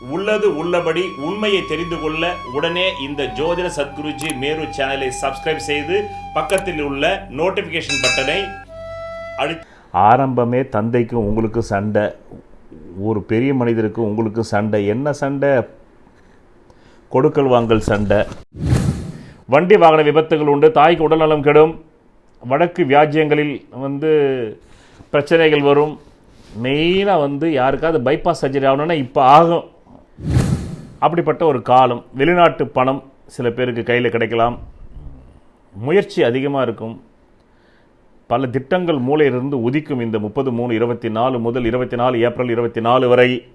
உள்ளது உள்ளபடி உண்மையை தெரிந்து கொள்ள உடனே இந்த ஜோதிட சத்குருஜி மேரு சேனலை சப்ஸ்கிரைப் செய்து பக்கத்தில் உள்ள நோட்டிஃபிகேஷன் பட்டனை அழி ஆரம்பமே தந்தைக்கும் உங்களுக்கு சண்டை. ஒரு பெரிய மனிதருக்கு உங்களுக்கு சண்டை. என்ன சண்டை? கொடுக்கல் வாங்கல் சண்டை. வண்டி வாகன விபத்துகள் உண்டு. தாய்க்கு உடல்நலம் கெடும். வடக்கு வியாஜ்யங்களில் வந்து பிரச்சனைகள் வரும். மெயினாக வந்து யாருக்காவது பைபாஸ் சர்ஜரி ஆகணும்னா இப்போ ஆகும். அப்படிப்பட்ட ஒரு காலம் வெளிநாட்டு பணம் சில பேருக்கு கையில் கிடைக்கலாம். முயற்சி அதிகமாக இருக்கும். பல திட்டங்கள் மூளையிலிருந்து உதிக்கும் இந்த முப்பது மூணு இருபத்தி நாலு முதல் இருபத்தி நாலு ஏப்ரல் இருபத்தி நாலு வரை.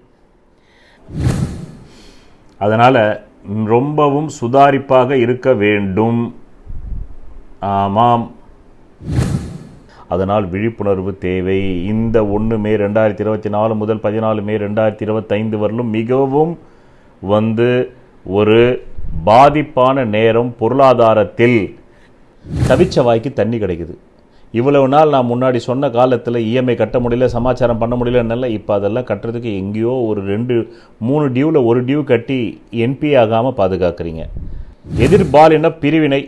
அதனால் ரொம்பவும் சுதாரிப்பாக இருக்க வேண்டும். ஆமாம். அதனால் விழிப்புணர்வு தேவை. இந்த ஒன்று மே ரெண்டாயிரத்தி இருபத்தி நாலு முதல் பதினாலு மே ரெண்டாயிரத்தி இருபத்தைந்து வரலும் மிகவும் வந்து ஒரு பாதிப்பான நேரம் பொருளாதாரத்தில். தவிச்ச வாய்க்கு தண்ணி கிடைக்குது. இவ்வளவு நாள் நான் முன்னாடி சொன்ன காலத்தில் இஎம்ஐ கட்ட முடியல சமாச்சாரம் பண்ண முடியலன்னால இப்போ அதெல்லாம் கட்டுறதுக்கு எங்கேயோ ஒரு ரெண்டு மூணு டியூவில் ஒரு டியூ கட்டி என்பி ஆகாமல் பாதுகாக்கிறீங்க. எதிர்பாலின பிரிவினை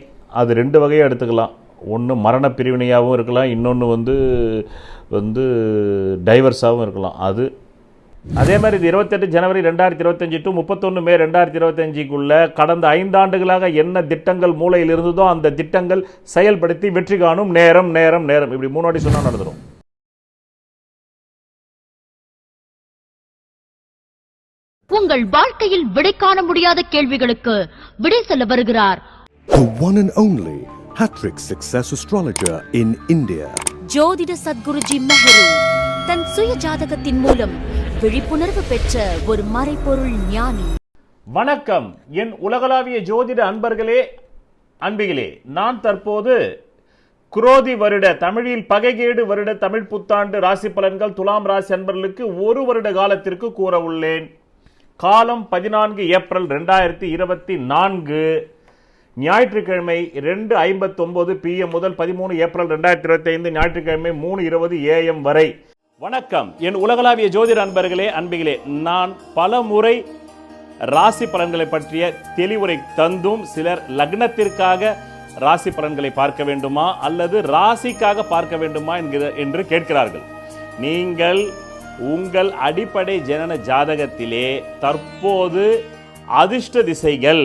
அது ரெண்டு வகையாக எடுத்துக்கலாம். ஒன்று மரண பிரிவினையாகவும் இருக்கலாம் இன்னொன்று வந்து வந்து டைவர்ஸாகவும் இருக்கலாம். அது அதே மாதிரி இது இருபத்தெட்டு ஜனவரி ரெண்டாயிரத்தி இருபத்தஞ்சி டு முப்பத்தொன்று மே ரெண்டாயிரத்தி இருபத்தஞ்சிக்குள்ள கடந்த ஐந்தாண்டுகளாக என்ன திட்டங்கள் மூலையில் இருந்ததோ அந்த திட்டங்கள் செயல்படுத்தி வெற்றி காணும் நேரம் நேரம் நேரம். இப்படி மூணு வாட்டி சொன்னால் நடந்துடும் உங்கள் வாழ்க்கையில் விடை காண முடியாத கேள்விகளுக்கு விடை சொல்ல வருகிறார். The one and only Hattrick Success Astrologer in India. ஜோதிட சத்குருஜி மெஹரு தன் சுய ஜாதகத்தின் மூலம் விழிப்புணர்வு பெற்ற ஒரு மறைபொருள் ஞானி. வணக்கம். என் உலகளாவிய ஜோதிட அன்பர்களே அன்பிகளே நான் தற்போது குரோதி வருட தமிழில் பகைகேடு வருட தமிழ் புத்தாண்டு ராசி பலன்கள் துலாம் ராசி அன்பர்களுக்கு ஒரு வருட காலத்திற்கு கூற உள்ளேன். காலம் பதினான்கு ஏப்ரல் ரெண்டாயிரத்தி இருபத்தி நான்கு. ஞாயிற்றுக்கிழமை ரெண்டு ஐம்பத்தொம்போது பிஎம் முதல் பதிமூணு ஏப்ரல் ரெண்டாயிரத்தி இருபத்தி ஐந்து ஞாயிற்றுக்கிழமை மூணு இருபது ஏஎம் வரை. வணக்கம். என் உலகளாவிய ஜோதிட அன்பர்களே அன்பிகளே நான் பல முறை ராசி பலன்களை பற்றிய தெளிவுரை தந்தும் சிலர் லக்னத்திற்காக ராசி பலன்களை பார்க்க வேண்டுமா அல்லது ராசிக்காக பார்க்க வேண்டுமா என்கிற என்று கேட்கிறார்கள். நீங்கள் உங்கள் அடிப்படை ஜனன ஜாதகத்திலே தற்போது அதிர்ஷ்ட திசைகள்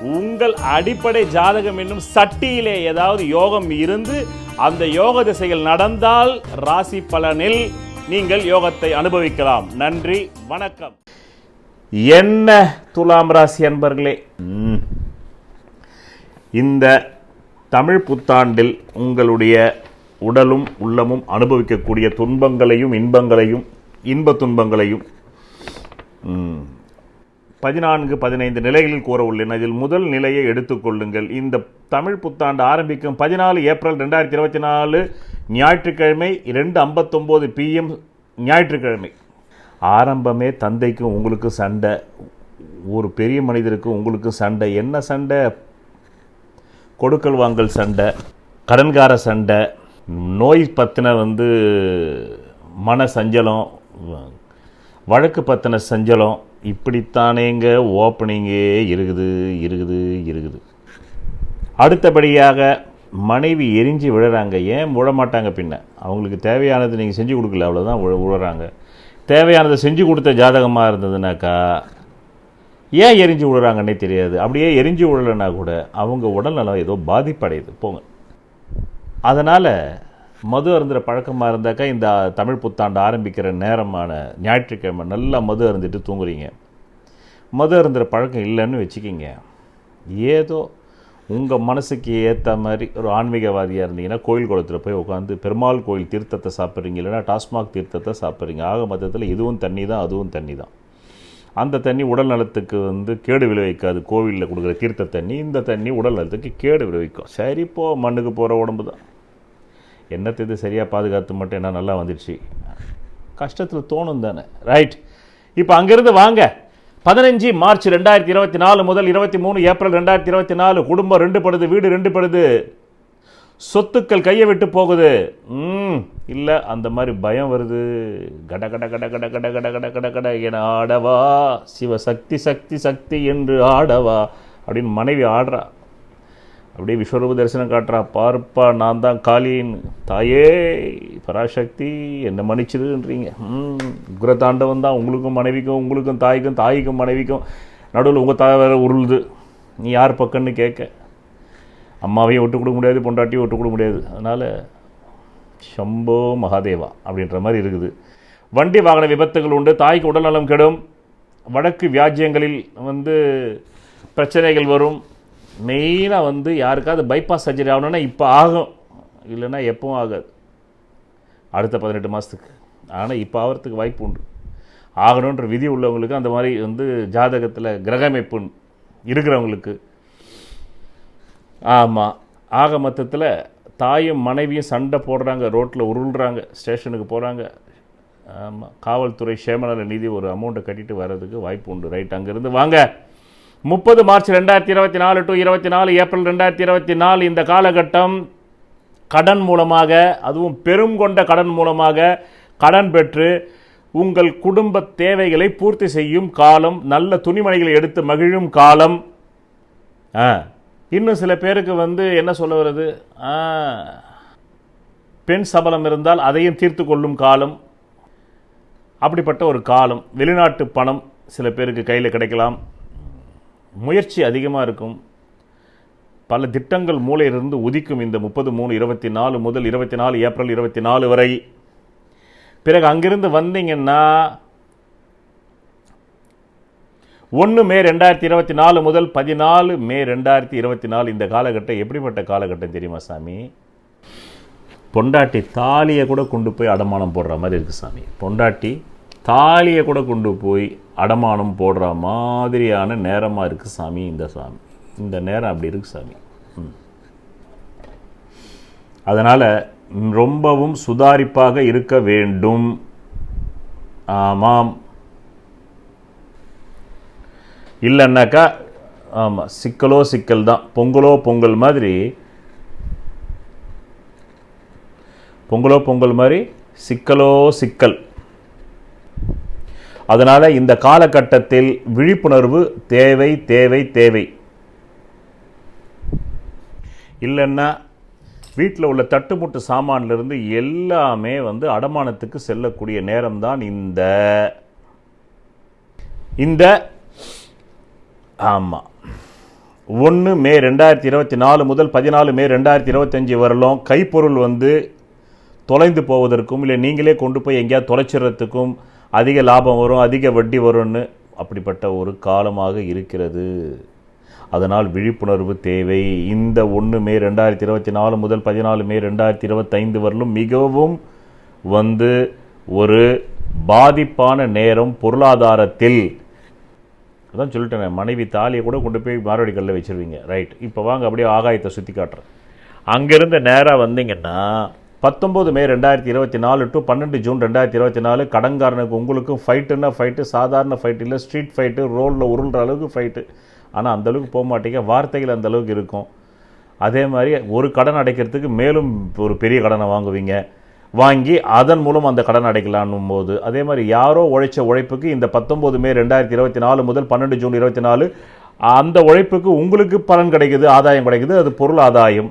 உங்கள் அடிப்படை ஜாதகம் என்னும் சட்டியிலே ஏதாவது யோகம் இருந்து அந்த யோக திசைகள் நடந்தால் ராசி பலனில் நீங்கள் யோகத்தை அனுபவிக்கலாம். நன்றி வணக்கம். என்ன துலாம் ராசி அன்பர்களே? ம். இந்த தமிழ் புத்தாண்டில் உங்களுடைய உடலும் உள்ளமும் அனுபவிக்கக்கூடிய துன்பங்களையும் இன்பங்களையும் இன்ப துன்பங்களையும் பதினான்கு பதினைந்து நிலைகளில் கூற உள்ளேன் அதில் முதல் நிலையை எடுத்துக்கொள்ளுங்கள் இந்த தமிழ் புத்தாண்டு ஆரம்பிக்கும் பதினாலு ஏப்ரல் ரெண்டாயிரத்தி இருபத்தி நாலு ஞாயிற்றுக்கிழமை ரெண்டு ஐம்பத்தொம்போது பிஎம் ஞாயிற்றுக்கிழமை. ஆரம்பமே தந்தைக்கும் உங்களுக்கு சண்டை. ஒரு பெரிய மனிதருக்கு உங்களுக்கு சண்டை. என்ன சண்டை? கொடுக்கல் வாங்கல் சண்டை கடன்கார சண்டை நோய் பற்றின வந்து மன சஞ்சலம் வழக்கு பற்றின சஞ்சலம் இப்படித்தானேங்க ஓப்பனிங்கே இருக்குது இருக்குது இருக்குது. அடுத்தபடியாக மனைவி எரிஞ்சு விழுறாங்க. ஏன்? விழ மாட்டாங்க பின்ன. அவங்களுக்கு தேவையானது நீங்கள் செஞ்சு கொடுக்கல அவ்வளோதான் விழுறாங்க. தேவையானதை செஞ்சு கொடுத்த ஜாதகமாக இருந்ததுனாக்கா ஏன் எரிஞ்சு விழுறாங்கன்னே தெரியாது. அப்படியே எரிஞ்சு விழலைன்னா கூட அவங்க உடல்நலம் ஏதோ பாதிப்படையுது. போங்க. அதனால் மது அருந்துற பழக்கமாக இருந்தாக்கா இந்த தமிழ் புத்தாண்டு ஆரம்பிக்கிற நேரமான ஞாயிற்றுக்கிழமை நல்லா மது அருந்துட்டு தூங்குறீங்க. மது அருந்துற பழக்கம் இல்லைன்னு வச்சுக்கிங்க. ஏதோ உங்கள் மனசுக்கு ஏற்ற மாதிரி ஒரு ஆன்மீகவாதியாக இருந்தீங்கன்னா கோயில் குளத்தில் போய் உட்காந்து பெருமாள் கோயில் தீர்த்தத்தை சாப்பிட்றீங்க. இல்லைன்னா டாஸ்மாக் தீர்த்தத்தை சாப்பிட்றீங்க. ஆக மொத்தத்தில் இதுவும் தண்ணி தான் அதுவும் தண்ணி தான் அந்த தண்ணி உடல் நலத்துக்கு வந்து கேடு விளைவிக்காது. கோவிலில் கொடுக்குற தீர்த்த தண்ணி இந்த தண்ணி உடல் நலத்துக்கு கேடு விளைவிக்கும். சரி போ மண்ணுக்கு போகிற உடம்பு தான் என்னத்தை இது சரியாக பாதுகாத்து மட்டும் என்ன நல்லா வந்துடுச்சு கஷ்டத்தில் தோணும் தானே ரைட் இப்போ அங்கேருந்து வாங்க பதினஞ்சு மார்ச் ரெண்டாயிரத்தி இருபத்தி நாலு முதல் இருபத்தி மூணு ஏப்ரல் ரெண்டாயிரத்தி இருபத்தி நாலு குடும்பம் ரெண்டு படுது வீடு ரெண்டு படுது சொத்துக்கள் கையை விட்டு போகுது ம் இல்லை அந்த மாதிரி பயம் வருது கட கட கட கட கட கட கட கட கட என ஆடவா சிவசக்தி சக்தி சக்தி என்று ஆடவா அப்படின்னு மனைவி ஆடுறா அப்படியே விஸ்வரூப தரிசனம் காட்டுறா பார்ப்பா நான் தான் காளின்னு தாயே பராசக்தி என்ன மன்னிச்சிருன்றீங்க ம் உக்ரதாண்டவன் தான். உங்களுக்கும் மனைவிக்கும் உங்களுக்கும் தாய்க்கும் தாய்க்கும் மனைவிக்கும் நடுவில் உங்கள் தாய் வேற உருளுது. நீ யார் பக்கம்னு கேட்க. அம்மாவையும் விட்டு கொடுக்க முடியாது பொண்டாட்டியும் விட்டு கொடுக்க முடியாது. அதனால் சம்போ மகாதேவா அப்படின்ற மாதிரி இருக்குது. வண்டி வாகன விபத்துகள் உண்டு. தாய்க்கு உடல்நலம் கெடும். வடக்கு வியாஜ்யங்களில் வந்து பிரச்சனைகள் வரும். மெயினாக வந்து யாருக்காவது பைபாஸ் சர்ஜரி ஆகணும்னா இப்போ ஆகும். இல்லைன்னா எப்பவும் ஆகாது. அடுத்த பதினெட்டு மாதத்துக்கு ஆனால் இப்போ ஆகிறதுக்கு வாய்ப்பு உண்டு. ஆகணுன்ற விதி உள்ளவங்களுக்கு அந்த மாதிரி வந்து ஜாதகத்தில் கிரகமைப்பு இருக்கிறவங்களுக்கு ஆமாம் ஆக மொத்தத்தில் தாயும் மனைவியும் சண்டை போடுறாங்க ரோட்டில் உருள்றாங்க ஸ்டேஷனுக்கு போகிறாங்க ஆமாம் காவல்துறை சேமநல நிதி ஒரு அமௌண்ட்டை கட்டிட்டு வர்றதுக்கு வாய்ப்பு உண்டு. ரைட் அங்கேருந்து வாங்க. முப்பது மார்ச் ரெண்டாயிரத்தி இருபத்தி நாலு டு இருபத்தி நாலு ஏப்ரல் ரெண்டாயிரத்தி இருபத்தி நாலு இந்த காலகட்டம் கடன் மூலமாக அதுவும் பெரும் கொண்ட கடன் மூலமாக கடன் பெற்று உங்கள் குடும்ப தேவைகளை பூர்த்தி செய்யும் காலம் நல்ல துணிமணிகளை எடுத்து மகிழும் காலம். இன்னும் சில பேருக்கு வந்து என்ன சொல்ல வருது? பெண் சபலம் இருந்தால் அதையும் தீர்த்து கொள்ளும் காலம். அப்படிப்பட்ட ஒரு காலம். வெளிநாட்டு பணம் சில பேருக்கு கையில் கிடைக்கலாம். முயற்சி அதிகமாக இருக்கும். பல திட்டங்கள் மூளையிலிருந்து உதிக்கும் இந்த முப்பது மூணு இருபத்தி நாலு முதல் இருபத்தி நாலு ஏப்ரல் இருபத்தி நாலு வரை. பிறகு அங்கிருந்து வந்தீங்கன்னா ஒன்று மே ரெண்டாயிரத்தி இருபத்தி நாலு முதல் பதினாலு மே ரெண்டாயிரத்தி இருபத்தி நாலு இந்த காலகட்டம் எப்படிப்பட்ட காலகட்டம் தெரியுமா சாமி? பொண்டாட்டி தாலியை கூட கொண்டு போய் அடமானம் போடுற மாதிரி இருக்குது சாமி. பொண்டாட்டி தாலியை கூட கொண்டு போய் அடமானம் போடுற மாதிரியான நேரமாக இருக்குது சாமி இந்த சாமி. இந்த நேரம் அப்படி இருக்கு சாமி. அதனால் ரொம்பவும் சுதாரிப்பாக இருக்க வேண்டும். ஆமாம். இல்லைன்னாக்கா ஆமாம் சிக்கலோ சிக்கல் தான். பொங்கலோ பொங்கல் மாதிரி பொங்கலோ பொங்கல் மாதிரி சிக்கலோ சிக்கல். அதனால் இந்த காலகட்டத்தில் விழிப்புணர்வு தேவை தேவை தேவை. இல்லைன்னா வீட்டில் உள்ள தட்டுமுட்டு சாமான்லேருந்து எல்லாமே வந்து அடமானத்துக்கு செல்லக்கூடிய நேரம்தான் இந்த இந்த ஆமாம் ஒன்று மே ரெண்டாயிரத்தி இருபத்தி நாலு முதல் பதினாலு மே ரெண்டாயிரத்தி இருபத்தஞ்சி வரலும் கைப்பொருள் வந்து தொலைந்து போவதற்கும் இல்லை நீங்களே கொண்டு போய் எங்கேயாவது தொலைச்சிடுறதுக்கும் அதிக லாபம் வரும் அதிக வட்டி வரும்னு அப்படிப்பட்ட ஒரு காலமாக இருக்கிறது. அதனால் விழிப்புணர்வு தேவை. இந்த ஒன்று மே ரெண்டாயிரத்தி இருபத்தி நாலு முதல் பதினாலு மே ரெண்டாயிரத்தி இருபத்தைந்து வரலும் மிகவும் வந்து ஒரு பாதிப்பான நேரம் பொருளாதாரத்தில். அதான் சொல்லிட்டேன் மனைவி தாலியை கூட கொண்டு போய் மாரடி கல்லில் வச்சிருவீங்க. ரைட் இப்போ வாங்க அப்படியே ஆகாயத்தை சுற்றி காட்டுறேன். அங்கேருந்து நேராக வந்தீங்கன்னா பத்தொம்போது மே ரெண்டாயிரத்தி இருபத்தி நாலு டு பன்னெண்டு ஜூன் ரெண்டாயிரத்தி இருபத்தி நாலு கடன்காரனுக்கு உங்களுக்கும் ஃபைட்டுன்னா ஃபைட்டு சாதாரண ஃபைட்டு இல்லை ஸ்ட்ரீட் ஃபைட்டு ரோலில் உருள்ற அளவுக்கு ஃபைட்டு ஆனால் அந்தளவுக்கு போக மாட்டீங்க. வார்த்தைகள் அந்த அளவுக்கு இருக்கும். அதே மாதிரி ஒரு கடன் அடைக்கிறதுக்கு மேலும் ஒரு பெரிய கடனை வாங்குவீங்க. வாங்கி அதன் மூலம் அந்த கடன் அடைக்கலான்னும் போது அதே மாதிரி யாரோ உழைச்ச உழைப்புக்கு இந்த பத்தொம்போது மே ரெண்டாயிரத்தி இருபத்தி நாலு முதல் பன்னெண்டு ஜூன் இருபத்தி நாலு அந்த உழைப்புக்கு உங்களுக்கு பலன் கிடைக்குது ஆதாயம் கிடைக்குது அது பொருள் ஆதாயம்.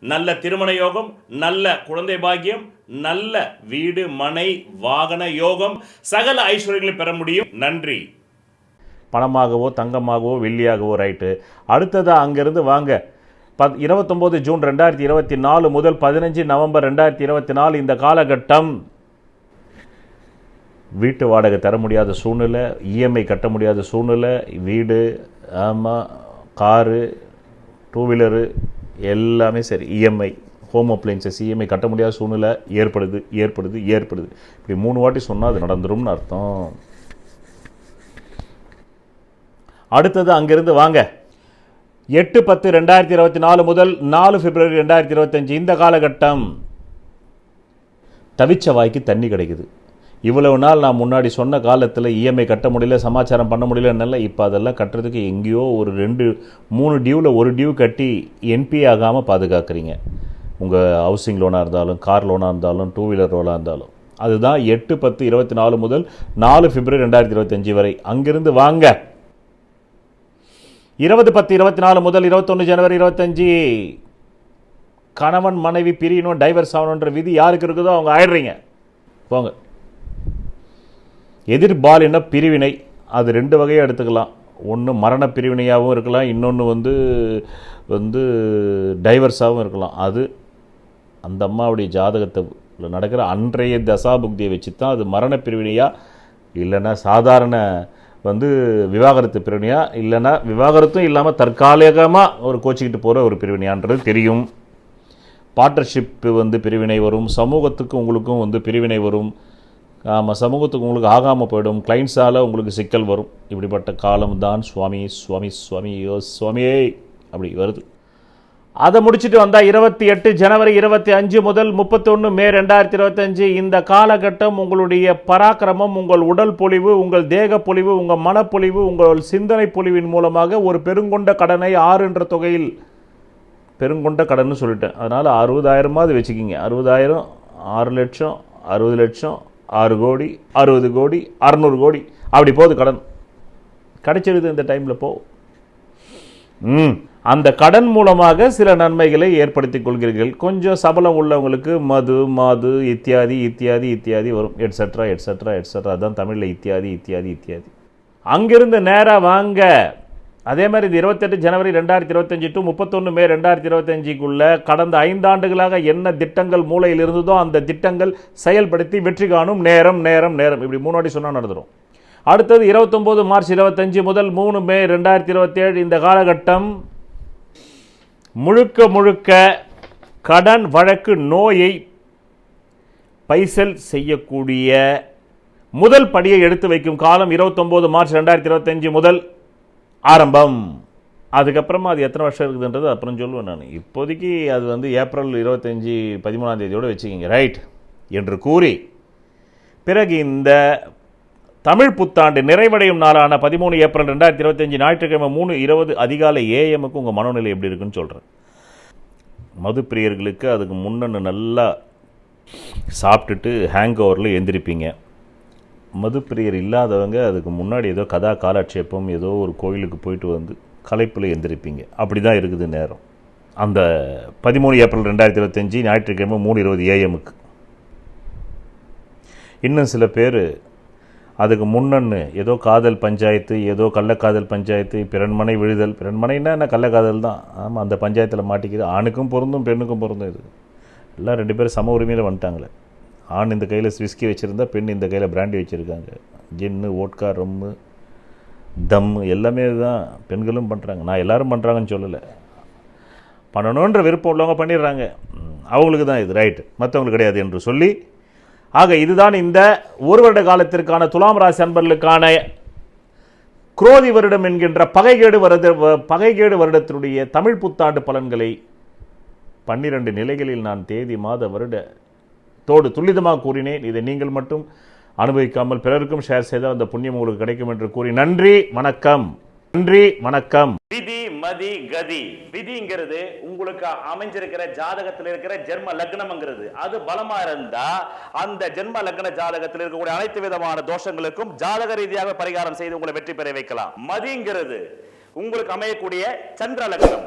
நல்ல திருமண யோகம் நல்ல குழந்தை பாக்கியம் நல்ல வீடு மனை வாகன யோகம் சகல ஐஸ்வர்யங்களை பெற முடியும். நன்றி. பணமாகவோ தங்கமாகவோ வெள்ளியாகவோ ரைட்டு. அடுத்ததாக அங்கேருந்து வாங்க. பத் இருபத்தொம்போது ஜூன் ரெண்டாயிரத்தி இருபத்தி நாலு முதல் பதினஞ்சு நவம்பர் ரெண்டாயிரத்தி இருபத்தி நாலு இந்த காலகட்டம். வீட்டு வாடகை தர முடியாத சூழ்நிலை இஎம்ஐ கட்ட முடியாத சூழ்நிலை வீடு ஆமாம் காரு டூ வீலரு எல்லாமே சரி. இஎம்ஐ ஹோம் அப்ளைன்சஸ் இஎம்ஐ கட்ட முடியாத சூழ்நிலை ஏற்படுது ஏற்படுது ஏற்படுது. இப்படி மூணு வாட்டி சொன்னால் அது நடந்துரும்னு அர்த்தம். அடுத்தது அங்கிருந்து வாங்க. எட்டு பத்து ரெண்டாயிரத்தி இருபத்தி நாலு முதல் நாலு பிப்ரவரி ரெண்டாயிரத்தி இருபத்தஞ்சு இந்த காலகட்டம் தவிச்ச வாய்க்கு தண்ணி கிடைக்குது. இவ்வளவு நாள் நான் முன்னாடி சொன்ன காலத்தில் இஎம்ஐ கட்ட முடியல சமாச்சாரம் பண்ண முடியலன்னால இப்போ அதெல்லாம் கட்டுறதுக்கு எங்கேயோ ஒரு ரெண்டு மூணு டியூவில் ஒரு டியூ கட்டி என்பி ஆகாமல் பாதுகாக்கிறீங்க. உங்கள் ஹவுசிங் லோனாக இருந்தாலும் கார் லோனாக இருந்தாலும் டூ வீலர் லோனாக இருந்தாலும். அதுதான் எட்டு பத்து இருபத்தி நாலு முதல் நாலு பிப்ரவரி ரெண்டாயிரத்தி இருபத்தஞ்சி வரை. அங்கிருந்து வாங்க. இருபது பத்து இருபத்தி நாலு முதல் இருபத்தொன்று ஜனவரி இருபத்தஞ்சி கணவன் மனைவி பிரியணும் டைவர்ஸ் ஆகணுன்ற விதி யாருக்கு இருக்குதோ அவங்க ஆயிடுறீங்க. போங்க. எதிர்பாலின பிரிவினை அது ரெண்டு வகையாக எடுத்துக்கலாம். ஒன்று மரண பிரிவினையாகவும் இருக்கலாம் இன்னொன்று வந்து வந்து டைவர்ஸாகவும் இருக்கலாம். அது அந்த அம்மாவுடைய ஜாதகத்தில் நடக்கிற அன்றைய தசாபுக்தியை வச்சு தான் அது மரண பிரிவினையாக இல்லைன்னா சாதாரண வந்து விவாகரத்து பிரிவினையா இல்லைன்னா விவாகரத்தும் இல்லாமல் தற்காலிகமாக ஒரு கோச்சிக்கிட்டு போகிற ஒரு பிரிவினையான்றது தெரியும். பார்ட்னர்ஷிப்பு வந்து பிரிவினை வரும் சமூகத்துக்கு உங்களுக்கும் வந்து பிரிவினை வரும். நம்ம சமூகத்துக்கு உங்களுக்கு ஆகாமல் போயிடும். கிளைண்ட்ஸால் உங்களுக்கு சிக்கல் வரும். இப்படிப்பட்ட காலம் தான் சுவாமி சுவாமி சுவாமி யோ சுவாமியே அப்படி வருது. அதை முடிச்சுட்டு வந்தால் இருபத்தி எட்டு ஜனவரி இருபத்தி அஞ்சு முதல் முப்பத்தொன்று மே ரெண்டாயிரத்தி இருபத்தஞ்சு இந்த காலகட்டம் உங்களுடைய பராக்கிரமம் உங்கள் உடல் பொலிவு உங்கள் தேக பொலிவு உங்கள் மனப்பொலிவு உங்கள் சிந்தனை பொலிவின் மூலமாக ஒரு பெருங்கொண்ட கடனை ஆறு என்ற தொகையில் பெருங்கொண்ட கடன் சொல்லிட்டேன். அதனால் அறுபதாயிரமாவது வச்சுக்கிங்க. அறுபதாயிரம் ஆறு லட்சம் அறுபது லட்சம் ஆறு கோடி அறுபது கோடி அறநூறு கோடி. அப்படி போகுது கடன். கிடைச்சிருது இந்த டைமில் போ. ம். அந்த கடன் மூலமாக சில நன்மைகளை ஏற்படுத்தி கொள்கிறீர்கள். கொஞ்சம் சபலம் உள்ளவங்களுக்கு மது மாது இத்தியாதி இத்தியாதி இத்தியாதி வரும். எட்ஸட்ரா எட்ஸட்ரா எட்ஸட்ரா தான் தமிழில் இத்தியாதி இத்தியாதி இத்தியாதி. அங்கிருந்து நேராக வாங்க. அதே மாதிரி இது இருபத்தெட்டு ஜனவரி ரெண்டாயிரத்தி இருபத்தஞ்சி டு முப்பத்தொன்று மே ரெண்டாயிரத்தி இருபத்தஞ்சிக்குள்ளே கடந்த ஐந்தாண்டுகளாக என்ன திட்டங்கள் மூளையில் இருந்ததோ அந்த திட்டங்கள் செயல்படுத்தி வெற்றி காணும் நேரம் நேரம் நேரம். இப்படி மூணு சொன்னால் நடந்துடும் அடுத்தது இருபத்தொம்போது மார்ச் இருபத்தஞ்சு முதல் மூணு மே ரெண்டாயிரத்தி இருபத்தேழு இந்த காலகட்டம் முழுக்க முழுக்க கடன் வழக்கு நோயை பைசல் செய்யக்கூடிய முதல் படியை எடுத்து வைக்கும் காலம் இருபத்தொம்போது மார்ச் ரெண்டாயிரத்தி இருபத்தஞ்சு முதல் ஆரம்பம். அதுக்கப்புறமா அது எத்தனை வருஷம் இருக்குதுன்றது அப்புறம் சொல்லுவேன் நான். இப்போதைக்கு அது வந்து ஏப்ரல் இருபத்தஞ்சி பதிமூணாம் தேதியோடு வச்சுக்கிங்க. ரைட் என்று கூறி பிறகு இந்த தமிழ் புத்தாண்டு நிறைவடையும் நாளான பதிமூணு ஏப்ரல் ரெண்டாயிரத்தி இருபத்தஞ்சி ஞாயிற்றுக்கிழமை மூணு இருபது அதிகாலை ஏஎம்முக்கு உங்கள் மனநிலை எப்படி இருக்குன்னு சொல்கிறேன் மது பிரியர்களுக்கு அதுக்கு முன்னன்னு நல்லா சாப்பிட்டுட்டு ஹேங் ஓவரில் எழுந்திருப்பீங்க மதுப்பிரியர் இல்லாதவங்க அதுக்கு முன்னாடி ஏதோ கதா காலாட்சேபம் ஏதோ ஒரு கோயிலுக்கு போயிட்டு வந்து களைப்பில் எந்திரிப்பீங்க. அப்படி தான் இருக்குது நேரம். அந்த பதிமூணு ஏப்ரல் ரெண்டாயிரத்தி இருபத்தஞ்சி ஞாயிற்றுக்கிழமை மூணு இருபது ஏஎம்க்கு. இன்னும் சில பேர் அதுக்கு முன்னன்னு ஏதோ காதல் பஞ்சாயத்து ஏதோ கள்ளக்காதல் பஞ்சாயத்து பிறன்மனை விழுதல். பிறன்மனைன்னா என்ன? கள்ளக்காதல் தான். ஆமாம் அந்த பஞ்சாயத்தில் மாட்டிக்கிது. ஆணுக்கும் பொருந்தும் பெண்ணுக்கும் பொருந்தும் இது. எல்லாம் ரெண்டு பேரும் சம உரிமையில் வந்துட்டாங்களே. ஆண் இந்த கையில் விஸ்கி வச்சுருந்தா பெண் இந்த கையில் பிராண்டி வச்சுருக்காங்க. ஜின்னு ஓட்கா ரம்மு தம்மு எல்லாமே தான் பெண்களும் பண்ணுறாங்க நான் எல்லோரும் பண்ணுறாங்கன்னு சொல்லலை. பண்ணணுன்ற விருப்பம் உள்ளவங்க பண்ணிடுறாங்க. அவங்களுக்கு தான் இது ரைட்டு மற்றவங்களுக்கு கிடையாது என்று சொல்லி ஆக இதுதான் இந்த ஒரு வருட காலத்திற்கான துலாம் ராசி அன்பர்களுக்கான குரோதி வருடம் என்கின்ற பகைகேடு வருட வ- பகைகேடு வருடத்தினுடைய தமிழ் புத்தாண்டு பலன்களை பன்னிரண்டு நிலைகளில் நான் தேதி மாத வருட தோடு துல்லிதமாக கூறினேன். இதை நீங்கள் மட்டும் அனுபவிக்காமல் பிறருக்கும் ஷேர் செய்தால் அந்த புண்ணியம் உங்களுக்கு கிடைக்கும் என்று கூறி நன்றி வணக்கம். நன்றி வணக்கம். விதி மதி கதி. விதிங்கிறது உங்களுக்கு அமைஞ்சிருக்கிற ஜாதகத்தில் இருக்கிற ஜென்ம லக்னம்ங்கிறது. அது பலமா இருந்தா அந்த ஜென்ம லக்ன ஜாதகத்தில் இருக்கக்கூடிய அனைத்து விதமான தோஷங்களுக்கும் ஜாதக ரீதியாக பரிகாரம் செய்து உங்களை வெற்றி பெற வைக்கலாம். மதிங்கிறது உங்களுக்கு அமையக்கூடிய சந்திர லக்னம்.